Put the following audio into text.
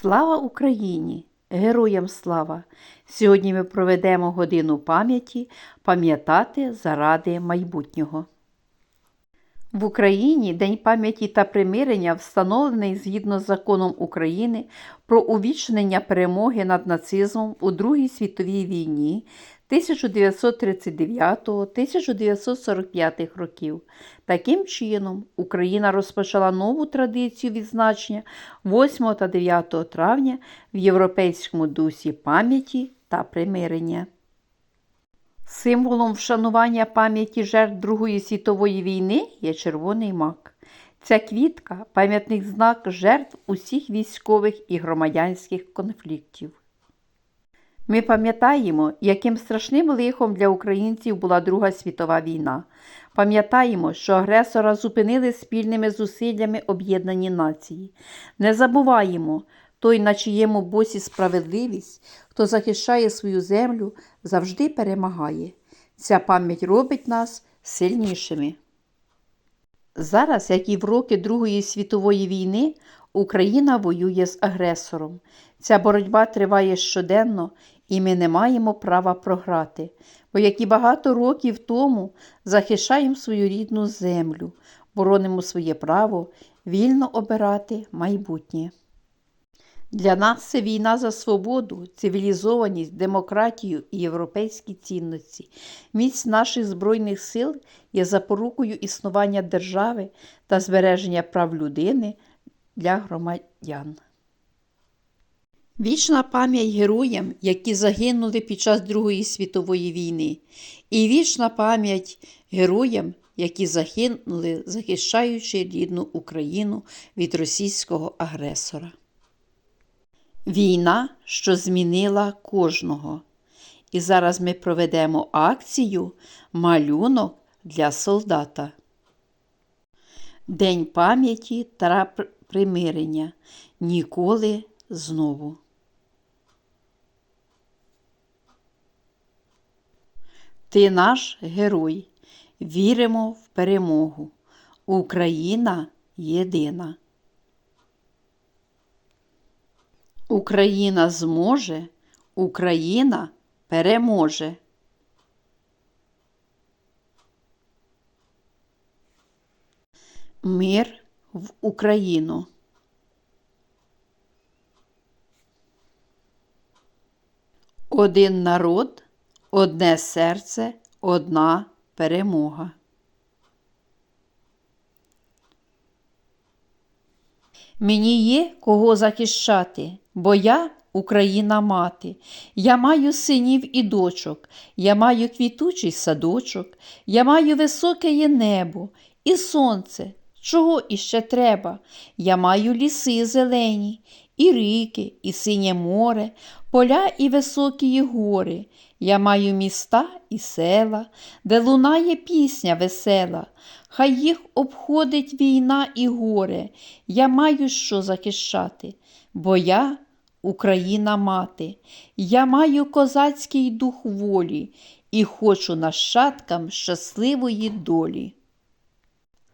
Слава Україні! Героям слава! Сьогодні ми проведемо годину пам'яті пам'ятати заради майбутнього. В Україні День пам'яті та примирення встановлений згідно з законом України про увічнення перемоги над нацизмом у Другій світовій війні 1939-1945 років. Таким чином, Україна розпочала нову традицію відзначення 8 та 9 травня в європейському дусі пам'яті та примирення. Символом вшанування пам'яті жертв Другої світової війни є червоний мак. Ця квітка пам'ятний знак жертв усіх військових і громадянських конфліктів. Ми пам'ятаємо, яким страшним лихом для українців була Друга світова війна. Пам'ятаємо, що агресора зупинили спільними зусиллями об'єднані нації. Не забуваємо, той, на чиєму боці справедливість, хто захищає свою землю, завжди перемагає. Ця пам'ять робить нас сильнішими. Зараз, як і в роки Другої світової війни, Україна воює з агресором. Ця боротьба триває щоденно, і ми не маємо права програти, бо як і багато років тому захищаємо свою рідну землю, боронимо своє право вільно обирати майбутнє. Для нас це війна за свободу, цивілізованість, демократію і європейські цінності. Міць наших Збройних сил є запорукою існування держави та збереження прав людини для громадян. Вічна пам'ять героям, які загинули під час Другої світової війни, і вічна пам'ять героям, які загинули, захищаючи рідну Україну від російського агресора. Війна, що змінила кожного. І зараз ми проведемо акцію Малюнок для солдата. День пам'яті та примирення. Ніколи знову. Ти наш герой. Віримо в перемогу. Україна єдина. Україна зможе, Україна переможе. Мир в Україну. Один народ, одне серце, одна перемога. Мені є кого захищати, бо я Україна мати. Я маю синів і дочок, я маю квітучий садочок, я маю високе небо і сонце. Чого іще треба? Я маю ліси зелені, і ріки, і синє море, поля і високі гори. Я маю міста і села, де лунає пісня весела. Хай їх обходить війна і горе. Я маю що захищати, бо я Україна мати, я маю козацький дух волі і хочу нащадкам щасливої долі.